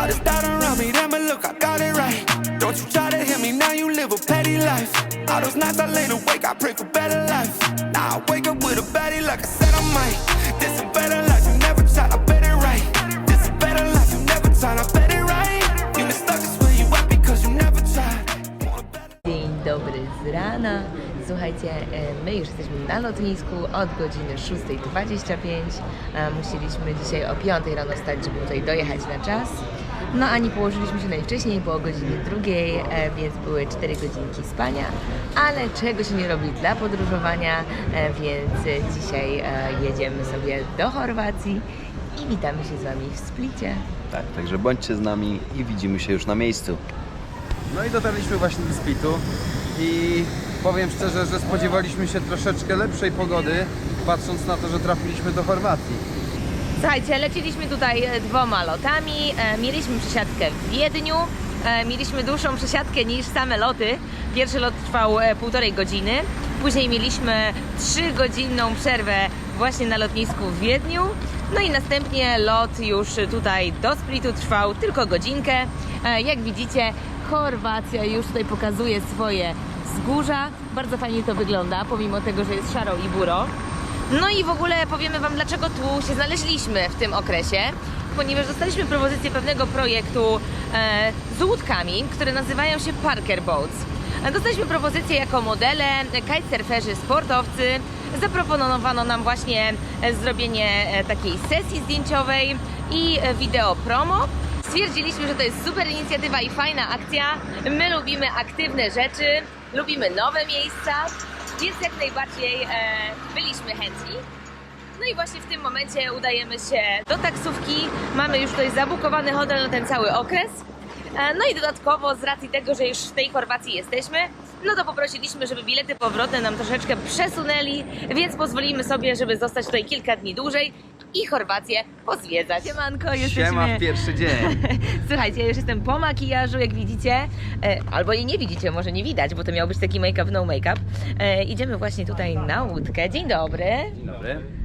All this doubt around me, damn it, look, I got it right. Don't you try to me, now you live a petty life. All those nights I laid awake, I pray for better life. Now I wake up with a baddie like I said I might. This a better life, you never tried, I bet it right. This a better life, you never tried, I bet it right. You where you at because you never tried. Dzień dobry z rana. Słuchajcie, e, my już jesteśmy na lotnisku od godziny 6.25. E, Musieliśmy dzisiaj o 5 rano wstać, żeby tutaj dojechać na czas. No a nie położyliśmy się najwcześniej, bo o godzinie drugiej, e, więc były 4 godzinki spania, ale czego się nie robi dla podróżowania, e, więc dzisiaj e, jedziemy sobie do Chorwacji i witamy się z Wami w Splicie. Tak, także bądźcie z nami i widzimy się już na miejscu. No i dotarliśmy właśnie do Splitu i powiem szczerze, że spodziewaliśmy się troszeczkę lepszej pogody, patrząc na to, że trafiliśmy do Chorwacji. Słuchajcie, leciliśmy tutaj e, dwoma lotami. E, mieliśmy przesiadkę w Wiedniu. E, mieliśmy dłuższą przesiadkę niż same loty. Pierwszy lot trwał półtorej godziny. Później mieliśmy trzygodzinną przerwę właśnie na lotnisku w Wiedniu. No i następnie lot już tutaj do Splitu trwał tylko godzinkę. Jak widzicie, Chorwacja już tutaj pokazuje swoje wzgórza. Bardzo fajnie to wygląda, pomimo tego, że jest szaro i buro. No i w ogóle powiemy Wam, dlaczego tu się znaleźliśmy w tym okresie, ponieważ dostaliśmy propozycję pewnego projektu e, z łódkami, które nazywają się Parker Boats. Dostaliśmy propozycję jako modele, kitesurferzy, sportowcy. Zaproponowano nam właśnie e, zrobienie e, takiej sesji zdjęciowej i e, wideo promo. Stwierdziliśmy, że to jest super inicjatywa i fajna akcja. My lubimy aktywne rzeczy, lubimy nowe miejsca, więc jak najbardziej e, byliśmy chętni. No i właśnie w tym momencie udajemy się do taksówki. Mamy już tutaj zabukowany hotel na ten cały okres. E, No i dodatkowo z racji tego, że już w tej Chorwacji jesteśmy, no to poprosiliśmy, żeby bilety powrotne nam troszeczkę przesunęli, więc pozwolimy sobie, żeby zostać tutaj kilka dni dłużej i Chorwację pozwiedzać. Siemanko, Siema w pierwszy dzień. Słuchajcie, ja już jestem po makijażu, jak widzicie, e, albo i nie widzicie, może nie widać, bo to miał być taki make-up, no make-up. E, idziemy właśnie tutaj na łódkę. Dzień dobry. Dzień dobry.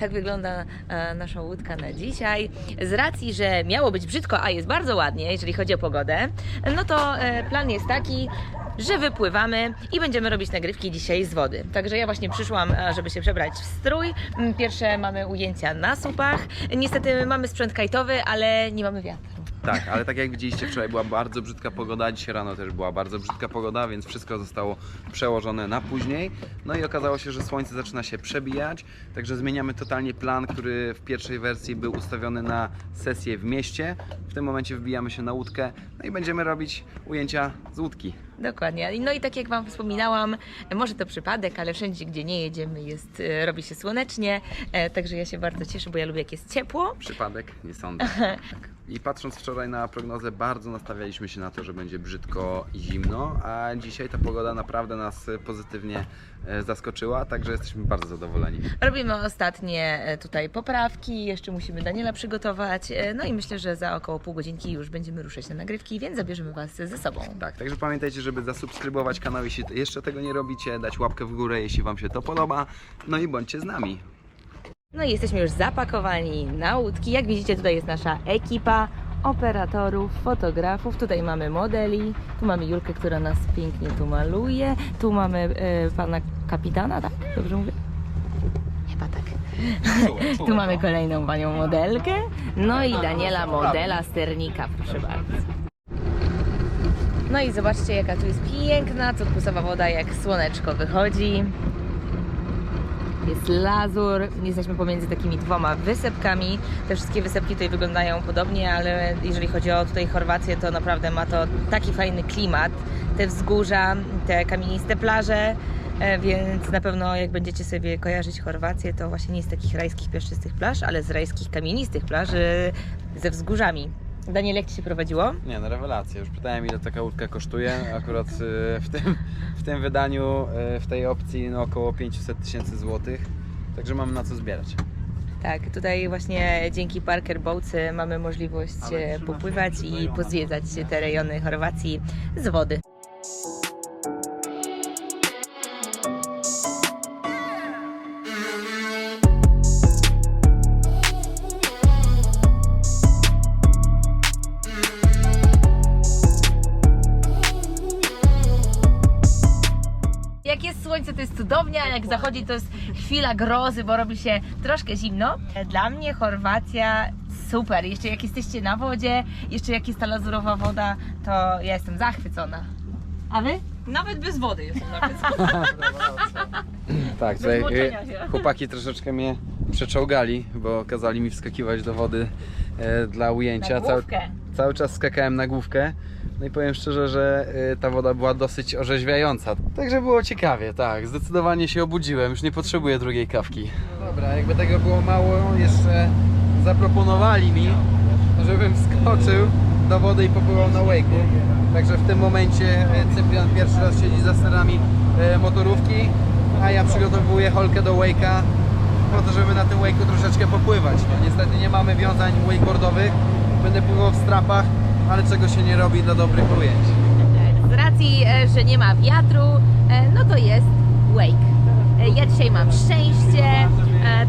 Tak wygląda e, nasza łódka na dzisiaj. Z racji, że miało być brzydko, a jest bardzo ładnie, jeżeli chodzi o pogodę, no to e, plan jest taki, że wypływamy i będziemy robić nagrywki dzisiaj z wody. Także ja właśnie przyszłam, e, żeby się przebrać w strój. Mm, Pierwsze mamy ujęcia na słupach. Niestety mamy sprzęt kajtowy, ale nie mamy wiatru. Tak, ale tak jak widzieliście wczoraj była bardzo brzydka pogoda, dzisiaj rano też była bardzo brzydka pogoda, więc wszystko zostało przełożone na później. No i okazało się, że słońce zaczyna się przebijać, także zmieniamy totalnie plan, który w pierwszej wersji był ustawiony na sesję w mieście. W tym momencie wbijamy się na łódkę, no i będziemy robić ujęcia z łódki. Dokładnie. No i tak jak Wam wspominałam, może to przypadek, ale wszędzie, gdzie nie jedziemy, jest, e, robi się słonecznie. E, Także ja się bardzo cieszę, bo ja lubię jak jest ciepło. Przypadek? Nie sądzę. I patrząc wczoraj na prognozę, bardzo nastawialiśmy się na to, że będzie brzydko i zimno, a dzisiaj ta pogoda naprawdę nas e, pozytywnie zaskoczyła, także jesteśmy bardzo zadowoleni. Robimy ostatnie tutaj poprawki, jeszcze musimy Daniela przygotować. No i myślę, że za około pół godzinki już będziemy ruszać na nagrywki, więc zabierzemy Was ze sobą. Tak, także pamiętajcie, żeby zasubskrybować kanał, jeśli jeszcze tego nie robicie, dać łapkę w górę, jeśli Wam się to podoba, no i bądźcie z nami. No i jesteśmy już zapakowani na łódki. Jak widzicie, tutaj jest nasza ekipa operatorów, fotografów. Tutaj mamy modeli, tu mamy Julkę, która nas pięknie tu maluje. Tu mamy e, pana kapitana, tak? Dobrze mówię? Chyba tak. Tu mamy kolejną panią modelkę. No i Daniela modela sternika, proszę bardzo. No i zobaczcie, jaka tu jest piękna, turkusowa woda, jak słoneczko wychodzi. Jest lazur, jesteśmy pomiędzy takimi dwoma wysepkami. Te wszystkie wysepki tutaj wyglądają podobnie, ale jeżeli chodzi o tutaj Chorwację, to naprawdę ma to taki fajny klimat. Te wzgórza, te kamieniste plaże, e, więc na pewno jak będziecie sobie kojarzyć Chorwację, to właśnie nie z takich rajskich piaszczystych plaż, ale z rajskich kamienistych plaży ze wzgórzami. Daniel, jak Ci się prowadziło? Nie, no rewelacja. Już pytałem ile taka łódka kosztuje. Akurat y, w tym, w tym wydaniu, y, w tej opcji no około 500 tysięcy złotych. Także mamy na co zbierać. Tak, tutaj właśnie dzięki Parker Boats y, mamy możliwość popływać i pozwiedzać te rejony Chorwacji z wody. Jak zachodzi to jest chwila grozy, bo robi się troszkę zimno. Dla mnie Chorwacja super. Jeszcze jak jesteście na wodzie, jeszcze jak jest ta lazurowa woda, to ja jestem zachwycona. A wy? Nawet bez wody jestem zachwycona. Tak, tutaj y, się. chłopaki troszeczkę mnie przeczołgali, bo kazali mi wskakiwać do wody e, dla ujęcia. Na Cały, cały czas skakałem na główkę. No i powiem szczerze, że y, ta woda była dosyć orzeźwiająca. Także było ciekawie, tak. Zdecydowanie się obudziłem, już nie potrzebuję drugiej kawki. Dobra, jakby tego było mało, jeszcze zaproponowali mi, żebym wskoczył do wody i popływał na wake'u. Także w tym momencie e, Cyprian pierwszy raz siedzi za sterami e, motorówki, a ja przygotowuję holkę do wake'a po to, żeby na tym wake'u troszeczkę popływać. No, niestety nie mamy wiązań wakeboardowych, będę pływał w strapach, ale czego się nie robi dla dobrych ujęć. Z racji, e, że nie ma wiatru, e, no to jest wake. E, Ja dzisiaj mam szczęście,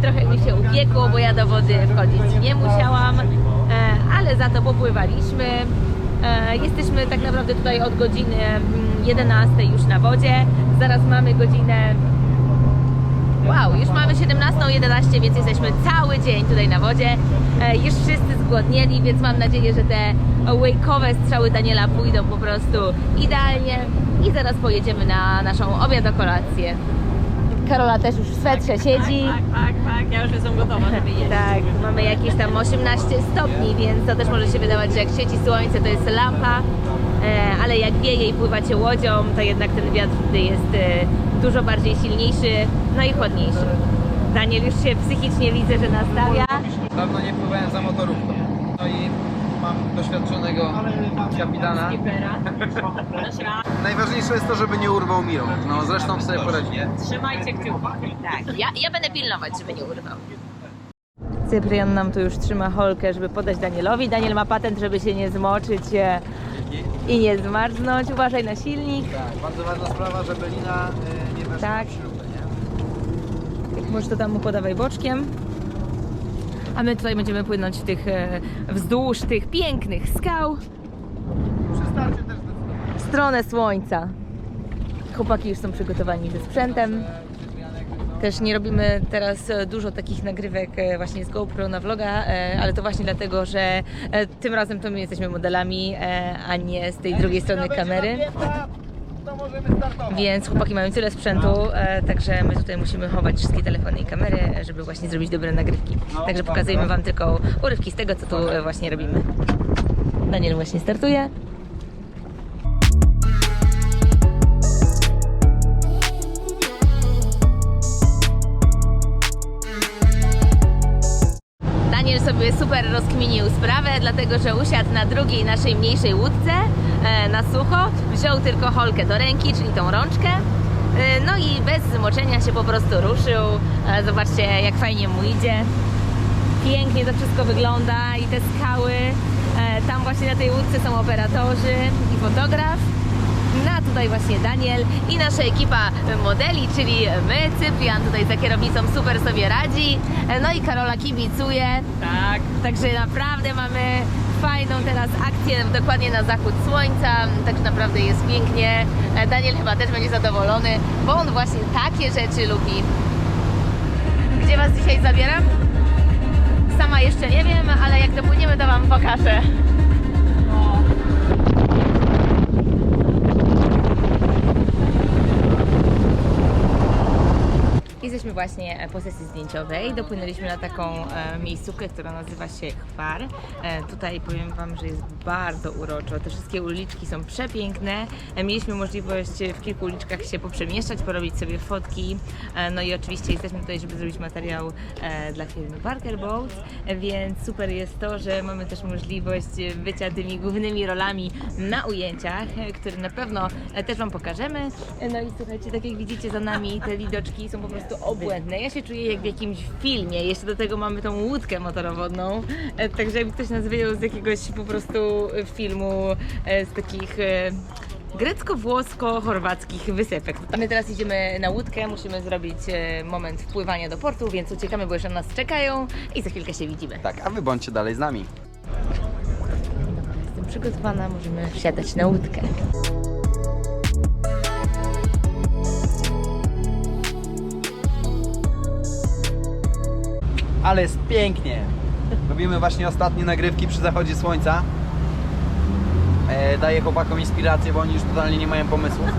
trochę mi się upiekło, bo ja do wody wchodzić nie musiałam, ale za to popływaliśmy. Jesteśmy tak naprawdę tutaj od godziny mm, 11 już na wodzie. Zaraz mamy godzinę Wow, już mamy 17.11, więc jesteśmy cały dzień tutaj na wodzie. E, już wszyscy zgłodnieli, więc mam nadzieję, że te wake'owe strzały Daniela pójdą po prostu idealnie. I zaraz pojedziemy na naszą obiadokolację. Karola też już w swetrze siedzi. Tak, tak, tak. Ja już jestem gotowa, żeby jeść. Tak, mamy jakieś tam 18 stopni, więc to też może się wydawać, że jak świeci słońce, to jest lampa, e, ale jak wieje i pływacie łodzią, to jednak ten wiatr jest e, dużo bardziej silniejszy, no i chłodniejszy. Daniel już się psychicznie widzę, że nastawia. Dawno nie pływałem za motorówką. No i mam doświadczonego kapitana. Najważniejsze jest to, żeby nie urwał mi rąk. No zresztą sobie poradzimy. Trzymajcie kciuki. Tak, ja, ja będę pilnować, żeby nie urwał. Cyprian nam tu już trzyma holkę, żeby podać Danielowi. Daniel ma patent, żeby się nie zmoczyć e, i nie zmarznąć. Uważaj na silnik. Tak, bardzo ważna sprawa, żeby lina weszła Tak. Jak możesz to tam mu podawaj boczkiem. A my tutaj będziemy płynąć tych, e, wzdłuż tych pięknych skał też w stronę słońca. Chłopaki już są przygotowani ze sprzętem. Też nie robimy teraz e, dużo takich nagrywek e, właśnie z GoPro na vloga, e, ale to właśnie dlatego, że e, tym razem to my jesteśmy modelami, e, a nie z tej drugiej strony kamery. Więc chłopaki mają tyle sprzętu, e, także my tutaj musimy chować wszystkie telefony i kamery, e, żeby właśnie zrobić dobre nagrywki. Także pokazujemy Wam tylko urywki z tego, co tu e, właśnie robimy. Daniel właśnie startuje. Daniel sobie super rozkminił sprawę, dlatego że usiadł na drugiej naszej mniejszej łódce e, na sucho, wziął tylko holkę do ręki, czyli tą rączkę. E, no i bez zmoczenia się po prostu ruszył. E, zobaczcie, jak fajnie mu idzie. Pięknie to wszystko wygląda i te skały. E, tam właśnie na tej łódce są operatorzy i fotograf. No a tutaj właśnie Daniel i nasza ekipa modeli, czyli my, Cyprian tutaj za kierownicą super sobie radzi, no i Karola kibicuje. Tak. Także naprawdę mamy fajną teraz akcję dokładnie na zachód słońca, także naprawdę jest pięknie. Daniel chyba też będzie zadowolony, bo on właśnie takie rzeczy lubi. Gdzie Was dzisiaj zabieram? Sama jeszcze nie wiem, ale jak dopłyniemy to Wam pokażę. Właśnie po sesji zdjęciowej. Dopłynęliśmy na taką e, miejscówkę, która nazywa się Chwar. E, tutaj powiem Wam, że jest bardzo uroczo. Te wszystkie uliczki są przepiękne. E, mieliśmy możliwość w kilku uliczkach się poprzemieszczać, porobić sobie fotki. E, no i oczywiście jesteśmy tutaj, żeby zrobić materiał e, dla firmy Parker Boats, e, więc super jest to, że mamy też możliwość bycia tymi głównymi rolami na ujęciach, e, które na pewno e, też Wam pokażemy. E, No i słuchajcie, tak jak widzicie za nami, te widoczki są po prostu obłędne. Ja się czuję jak w jakimś filmie. Jeszcze do tego mamy tą łódkę motorowodną. E, Także jakby ktoś nas wyjął z jakiegoś po prostu filmu e, z takich e, grecko-włosko-chorwackich wysepek. A my teraz idziemy na łódkę, musimy zrobić e, moment wpływania do portu, więc uciekamy, bo jeszcze na nas czekają i za chwilkę się widzimy. Tak, a wy bądźcie dalej z nami. Jestem przygotowana, możemy wsiadać na łódkę. Ale jest pięknie. Robimy właśnie ostatnie nagrywki przy zachodzie słońca. E, daję chłopakom inspirację, bo oni już totalnie nie mają pomysłów.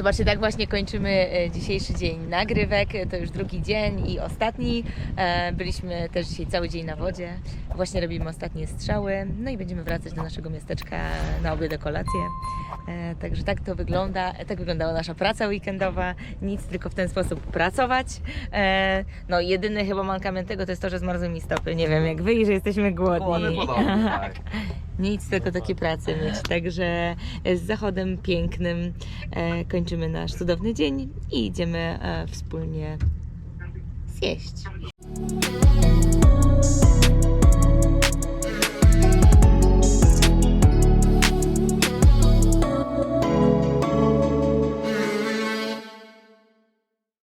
Zobaczcie, tak właśnie kończymy e, dzisiejszy dzień nagrywek. To już drugi dzień i ostatni. E, Byliśmy też dzisiaj cały dzień na wodzie. Właśnie robimy ostatnie strzały. No i będziemy wracać do naszego miasteczka na obiad, kolację. E, Także tak to wygląda. Tak wyglądała nasza praca weekendowa. Nic, tylko w ten sposób pracować. No jedyny chyba mankament tego to jest to, że zmarzły mi stopy. Nie wiem jak wy i że jesteśmy głodni. podobnie, tak. Nic, tylko takie prace mieć. Także z zachodem pięknym e, kończymy nasz cudowny dzień i idziemy e, wspólnie zjeść.